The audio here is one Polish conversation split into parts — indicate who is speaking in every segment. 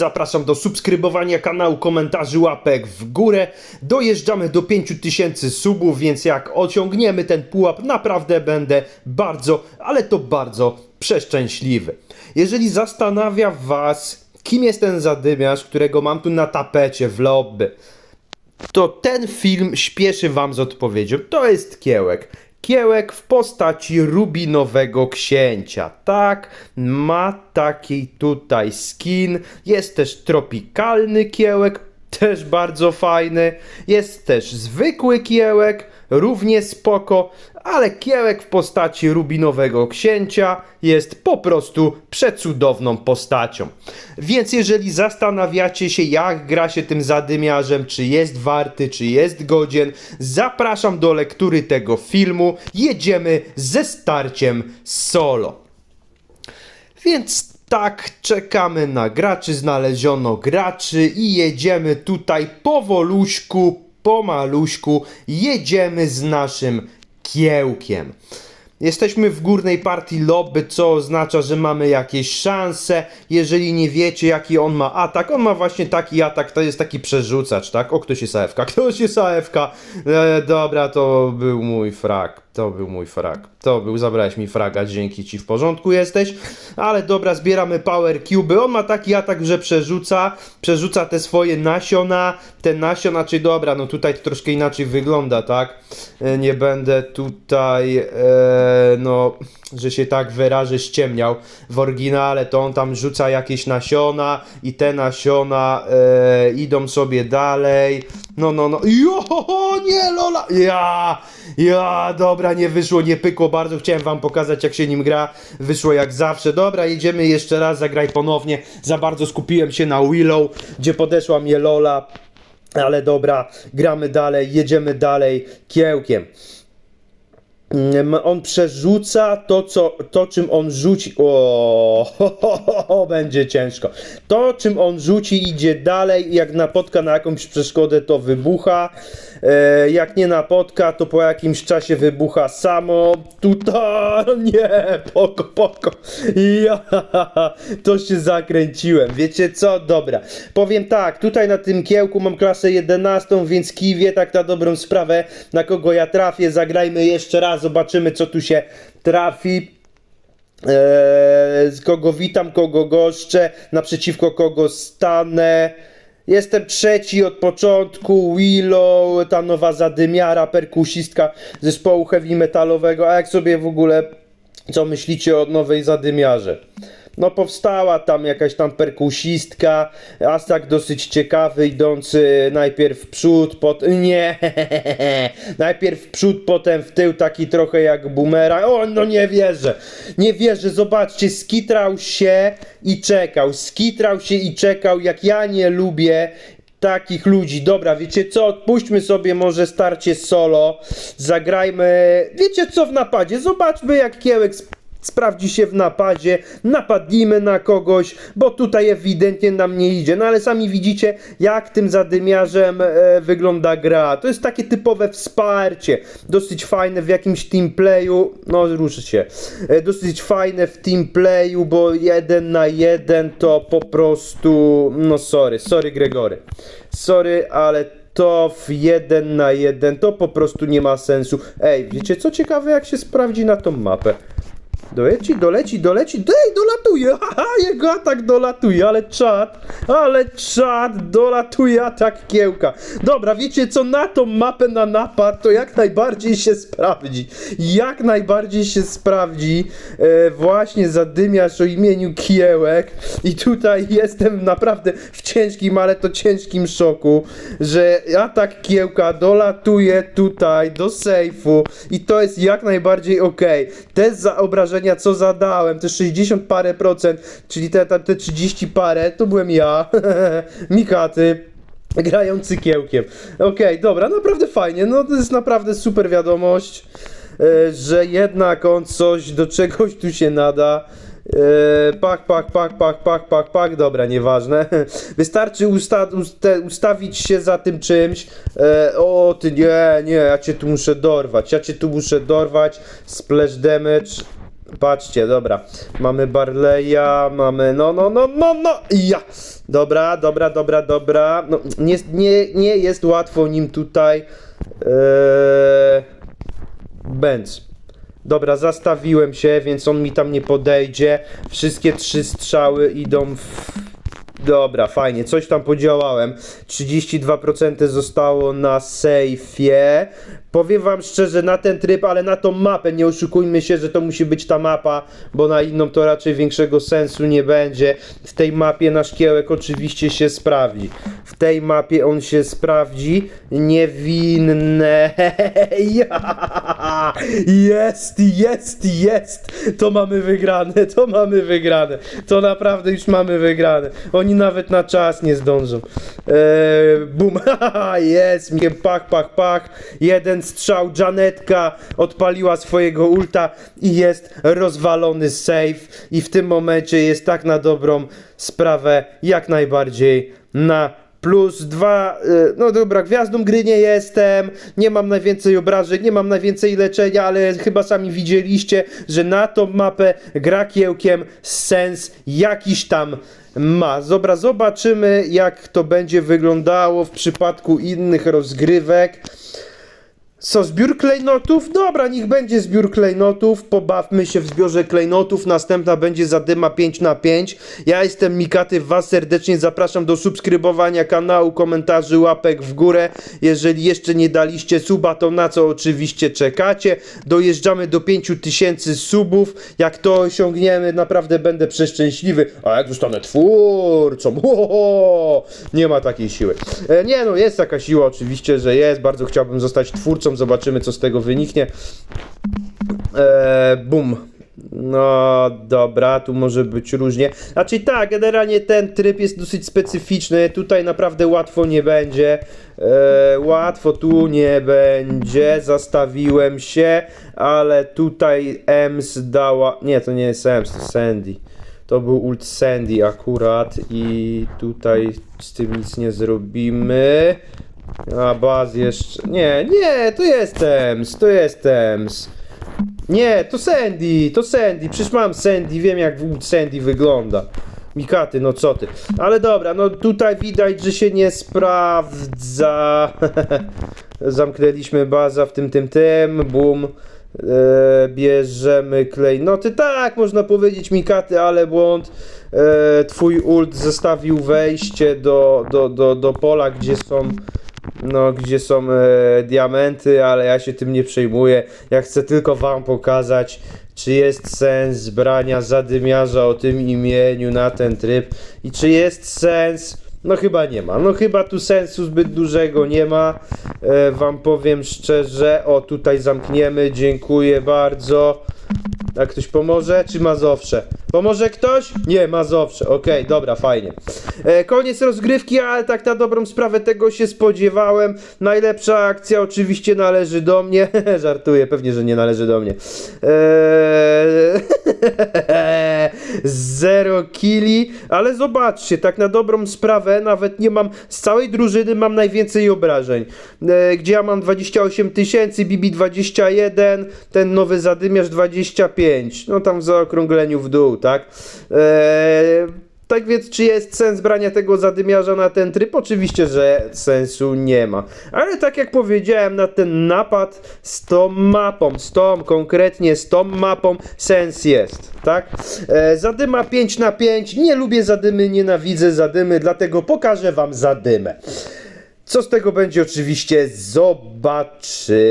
Speaker 1: Zapraszam do subskrybowania kanału, komentarzy, łapek w górę. Dojeżdżamy do 5000 subów, więc jak osiągniemy ten pułap, naprawdę będę bardzo, ale to bardzo przeszczęśliwy. Jeżeli zastanawia Was, kim jest ten zadymiarz, którego mam tu na tapecie w lobby, to ten film śpieszy Wam z odpowiedzią. To jest Kiełek. Kiełek w postaci rubinowego księcia. Tak, ma taki tutaj skin. Jest też tropikalny kiełek, też bardzo fajny. Jest też zwykły kiełek, równie spoko, ale kiełek w postaci rubinowego księcia jest po prostu przecudowną postacią. Więc jeżeli zastanawiacie się, jak gra się tym zadymiarzem, czy jest warty, czy jest godzien, zapraszam do lektury tego filmu. Jedziemy ze starciem solo. Więc tak, czekamy na graczy, znaleziono graczy i jedziemy tutaj powoluśku, pomaluśku, jedziemy z naszym kiełkiem. Jesteśmy w górnej partii lobby, co oznacza, że mamy jakieś szanse. Jeżeli nie wiecie, jaki on ma atak, on ma właśnie taki atak, to jest taki przerzucacz, tak? O, ktoś jest AFK, ktoś jest AFK. E, dobra, to był mój frag. To był mój frag. To był, zabrałeś mi fraga, dzięki ci, w porządku jesteś. Ale dobra, zbieramy power cube. On ma taki atak, że przerzuca, przerzuca te swoje nasiona, te nasiona, czy dobra, no tutaj to troszkę inaczej wygląda, tak? E, Nie będę tutaj, e, no, że się tak wyrażę, ściemniał. W oryginale to on tam rzuca jakieś nasiona i te nasiona e, idą sobie dalej. No, no, no. Jo, nie, Lola! Ja, ja, dobra, nie wyszło, nie pykło bardzo. Chciałem wam pokazać, jak się nim gra. Wyszło jak zawsze. Dobra, jedziemy jeszcze raz, zagraj ponownie. Za bardzo skupiłem się na Willow, gdzie podeszła mnie Lola. Ale dobra, gramy dalej, jedziemy dalej kiełkiem. Mm, On przerzuca to, co, to czym on rzuci. O, będzie ciężko. To, czym on rzuci, idzie dalej. Jak napotka na jakąś przeszkodę, to wybucha. E, jak nie napotka, to po jakimś czasie wybucha samo. Tutaj, nie, poko, poko. Ja, to się zakręciłem. Wiecie co? Dobra. Powiem tak, tutaj na tym kiełku mam klasę 11, więc kiwie tak na dobrą sprawę, na kogo ja trafię. Zagrajmy jeszcze raz, zobaczymy co tu się trafi. Eee, z kogo witam, kogo goszczę, naprzeciwko kogo stanę. Jestem trzeci od początku, Willow, ta nowa zadymiara, perkusistka zespołu heavy metalowego. A jak sobie w ogóle, co myślicie o nowej zadymiarze? No powstała tam jakaś tam perkusistka, Asak dosyć ciekawy, idący najpierw w przód, pot... Nie, najpierw w przód, potem w tył, taki trochę jak boomera. O, no nie wierzę, nie wierzę, zobaczcie, skitrał się i czekał, skitrał się i czekał, jak ja nie lubię takich ludzi. Dobra, wiecie co? Odpuśćmy sobie może starcie solo. Zagrajmy. Wiecie co w napadzie? Zobaczmy jak Kiełek sprawdzi się w napadzie. Napadnijmy na kogoś, bo tutaj ewidentnie nam nie idzie. No ale sami widzicie, jak tym zadymiarzem e, wygląda gra. To jest takie typowe wsparcie. Dosyć fajne w jakimś teamplayu. No, ruszy się. E, dosyć fajne w teamplayu, bo jeden na jeden to po prostu. No, sorry, sorry, Gregory. Sorry, ale to w jeden na jeden to po prostu nie ma sensu. Ej, wiecie co ciekawe, jak się sprawdzi na tą mapę? Doleci, doleci, doleci, ej, dolatuje, haha, jego atak dolatuje, ale czad, ale czad, dolatuje atak kiełka. Dobra, wiecie co, na tą mapę na napad to jak najbardziej się sprawdzi, jak najbardziej się sprawdzi e, właśnie zadymiarz o imieniu Kiełek i tutaj jestem naprawdę w ciężkim, ale to ciężkim szoku, że atak kiełka dolatuje tutaj do sejfu i to jest jak najbardziej okej. Te za obrażenia, co zadałem, te 60 parę procent, czyli te, te, te 30 parę, to byłem ja, Mikaty. Grający kiełkiem. Okej, dobra, naprawdę fajnie. No to jest naprawdę super wiadomość, e, że jednak on coś do czegoś tu się nada. E, pak, pak, pak, pak, pak, pak, pak, dobra, nieważne. Wystarczy usta uste ustawić się za tym czymś. E, o, ty nie, nie, ja cię tu muszę dorwać, ja cię tu muszę dorwać. Splash damage. Patrzcie, dobra. Mamy Barleya, mamy no, no, no, no, no ja. Dobra, dobra, dobra, dobra. No, nie, nie, nie jest łatwo nim tutaj. Eee, Benz. Dobra, zastawiłem się, więc on mi tam nie podejdzie. Wszystkie trzy strzały idą w... Dobra, fajnie, coś tam podziałałem. 32% zostało na sejfie. Powiem wam szczerze, na ten tryb, ale na tą mapę, nie oszukujmy się, że to musi być ta mapa, bo na inną to raczej większego sensu nie będzie. W tej mapie nasz kiełek oczywiście się sprawdzi. W tej mapie on się sprawdzi. Niewinne. Jest, jest, jest! To mamy wygrane, to mamy wygrane. To naprawdę już mamy wygrane. Oni nawet na czas nie zdążą. Eee, bum, jest, mnie pach, pach, pach. Jeden strzał, Janetka odpaliła swojego ulta i jest rozwalony save. I w tym momencie jest tak na dobrą sprawę, jak najbardziej na plus dwa, y, no dobra, gwiazdą gry nie jestem, nie mam najwięcej obrażeń, nie mam najwięcej leczenia, ale chyba sami widzieliście, że na tą mapę gra kiełkiem sens jakiś tam ma. Zobaczymy jak to będzie wyglądało w przypadku innych rozgrywek. Co, zbiór klejnotów? Dobra, niech będzie zbiór klejnotów. Pobawmy się w zbiorze klejnotów. Następna będzie zadyma 5 na 5 Ja jestem Mikaty, Was serdecznie zapraszam do subskrybowania kanału, komentarzy, łapek w górę. Jeżeli jeszcze nie daliście suba, to na co oczywiście czekacie? Dojeżdżamy do 5000 subów. Jak to osiągniemy, naprawdę będę przeszczęśliwy. A jak zostanę twórcą? Ho, nie ma takiej siły. E, nie no, jest taka siła oczywiście, że jest. Bardzo chciałbym zostać twórcą. Zobaczymy, co z tego wyniknie. E, bum. No dobra, tu może być różnie. Znaczy tak, generalnie ten tryb jest dosyć specyficzny. Tutaj naprawdę łatwo nie będzie. E, łatwo tu nie będzie. Zastawiłem się, ale tutaj Ems dała. Nie, to nie jest Ems, to Sandy. To był ult Sandy akurat i tutaj z tym nic nie zrobimy. A baz jeszcze. Nie, nie, to jest Ems, to jest Ems. Nie, to Sandy, to Sandy. Przecież mam Sandy, wiem jak Sandy wygląda. Mikaty, no co ty. Ale dobra, no tutaj widać, że się nie sprawdza. Zamknęliśmy baza w tym, tym, tym. Bum. E, bierzemy klejnoty. Tak, można powiedzieć Mikaty, ale błąd. E, twój ult zostawił wejście do, do, do, do pola, gdzie są no, gdzie są e, diamenty, ale ja się tym nie przejmuję. Ja chcę tylko wam pokazać, czy jest sens brania zadymiarza o tym imieniu na ten tryb i czy jest sens. No chyba nie ma. No chyba tu sensu zbyt dużego nie ma. E, wam powiem szczerze. O, tutaj zamkniemy. Dziękuję bardzo. A ktoś pomoże, czy Mazowsze? Pomoże ktoś? Nie, Mazowsze. Okej, dobra, fajnie. E, koniec rozgrywki, ale tak na dobrą sprawę tego się spodziewałem. Najlepsza akcja oczywiście należy do mnie. Żartuję, pewnie, że nie należy do mnie. Eee, zero killi, ale zobaczcie, tak na dobrą sprawę nawet nie mam, z całej drużyny mam najwięcej obrażeń. E, gdzie ja mam 28 tysięcy, Bibi 21, ten nowy zadymiarz 25. No tam w zaokrągleniu w dół, tak? Eee, tak więc, czy jest sens brania tego zadymiarza na ten tryb? Oczywiście, że sensu nie ma. Ale tak jak powiedziałem, na ten napad z tą mapą, z tą, konkretnie z tą mapą, sens jest, tak? E, zadyma 5 na 5 nie lubię zadymy, nienawidzę zadymy, dlatego pokażę wam zadymę. Co z tego będzie oczywiście zobaczymy.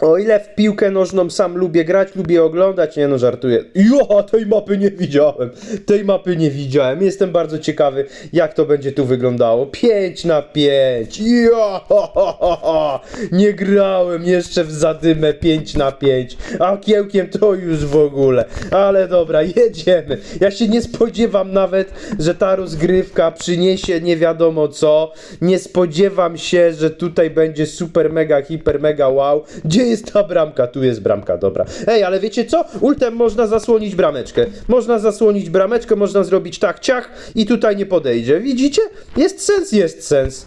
Speaker 1: O ile w piłkę nożną sam lubię grać, lubię oglądać, nie no żartuję. Jo, tej mapy nie widziałem. Tej mapy nie widziałem. Jestem bardzo ciekawy, jak to będzie tu wyglądało. 5 na 5. Jo, ho, ho, ho, ho. Nie grałem jeszcze w zadymę 5 na 5. A kiełkiem to już w ogóle. Ale dobra, jedziemy. Ja się nie spodziewam nawet, że ta rozgrywka przyniesie nie wiadomo co. Nie spodziewam się, że tutaj będzie super mega, hiper mega wow. Jest ta bramka? Tu jest bramka, dobra. Ej, ale wiecie co? Ultem można zasłonić brameczkę. Można zasłonić brameczkę, można zrobić tak, ciach i tutaj nie podejdzie. Widzicie? Jest sens, jest sens.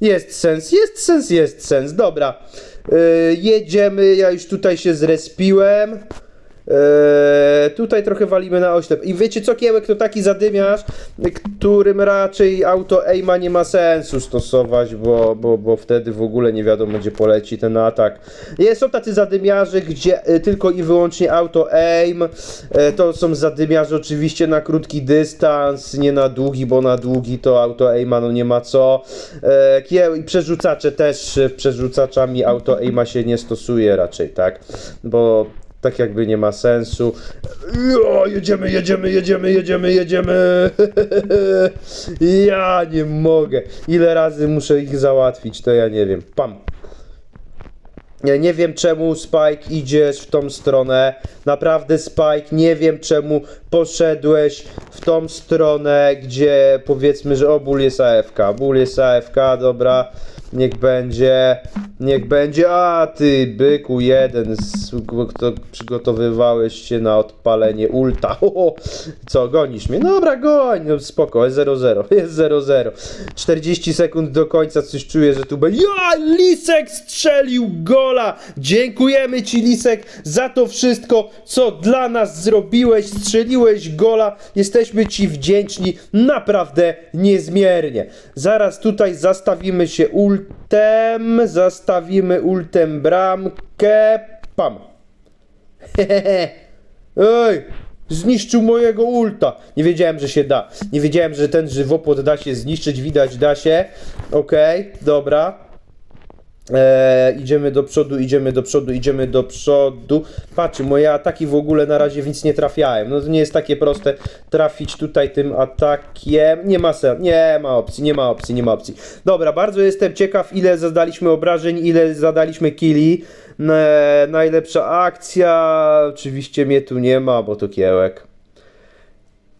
Speaker 1: Jest sens, jest sens, jest sens. Dobra. Yy, jedziemy, ja już tutaj się zrespiłem. Eee, tutaj trochę walimy na oślep. I wiecie co, Kiełek to taki zadymiarz, którym raczej auto aima nie ma sensu stosować, bo, bo, bo wtedy w ogóle nie wiadomo gdzie poleci ten atak. Jest, są tacy zadymiarze, gdzie e, tylko i wyłącznie auto aim. E, to są zadymiarze oczywiście na krótki dystans, nie na długi, bo na długi to auto aima no nie ma co. E, kie- I przerzucacze też, e, przerzucaczami auto aima się nie stosuje raczej, tak? Bo tak jakby nie ma sensu. Jo, jedziemy, jedziemy, jedziemy, jedziemy, jedziemy. Ja nie mogę. Ile razy muszę ich załatwić, to ja nie wiem. Pam. Ja nie wiem czemu Spike idziesz w tą stronę. Naprawdę Spike, nie wiem czemu poszedłeś w tą stronę, gdzie powiedzmy, że o ból jest AFK. Ból jest AFK, dobra. Niech będzie, niech będzie. A ty byku jeden, z, kto przygotowywałeś się na odpalenie ulta. Ho, co, gonisz mnie? Dobra, goń, no spoko, jest 0-0, jest 0-0. 40 sekund do końca, coś czuję, że tu będzie. Ja, Lisek strzelił gola! Dziękujemy ci, Lisek, za to wszystko, co dla nas zrobiłeś. Strzeliłeś gola, jesteśmy ci wdzięczni naprawdę niezmiernie. Zaraz tutaj zastawimy się ultem, zastawimy ultem bramkę. Pam. Hehehe. Ej, zniszczył mojego ulta. Nie wiedziałem, że się da. Nie wiedziałem, że ten żywopłot da się zniszczyć. Widać, da się. Okej, dobra. Eee, idziemy do przodu, idziemy do przodu, idziemy do przodu. Patrzcie, moje ataki w ogóle na razie w nic nie trafiałem. No to nie jest takie proste trafić tutaj tym atakiem. Nie ma sensu, nie ma opcji, nie ma opcji, nie ma opcji. Dobra, bardzo jestem ciekaw, ile zadaliśmy obrażeń, ile zadaliśmy killi. Eee, najlepsza akcja. Oczywiście mnie tu nie ma, bo to kiełek.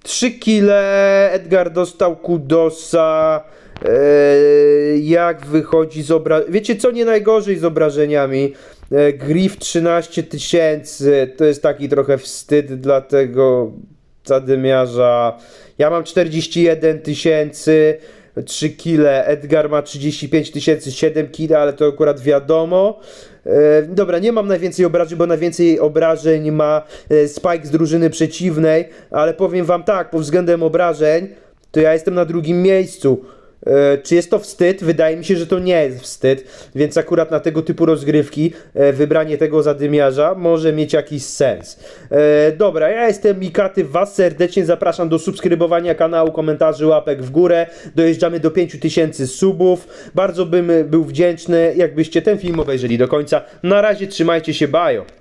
Speaker 1: 3 kile, Edgar dostał kudosa. Eee, jak wychodzi z obra... Wiecie co nie najgorzej z obrażeniami? Eee, Griff 13 tysięcy, to jest taki trochę wstyd dla tego zadymiarza. Ja mam 41 tysięcy, 3 kile, Edgar ma 35 tysięcy, 7 kile, ale to akurat wiadomo. E, dobra, nie mam najwięcej obrażeń, bo najwięcej obrażeń ma e, Spike z drużyny przeciwnej, ale powiem wam tak, pod względem obrażeń, to ja jestem na drugim miejscu. E, czy jest to wstyd? Wydaje mi się, że to nie jest wstyd, więc akurat na tego typu rozgrywki e, wybranie tego zadymiarza może mieć jakiś sens. E, dobra, ja jestem Mikaty, was serdecznie zapraszam do subskrybowania kanału, komentarzy, łapek w górę. Dojeżdżamy do 5000 subów. Bardzo bym był wdzięczny, jakbyście ten film obejrzeli do końca. Na razie trzymajcie się, bajo.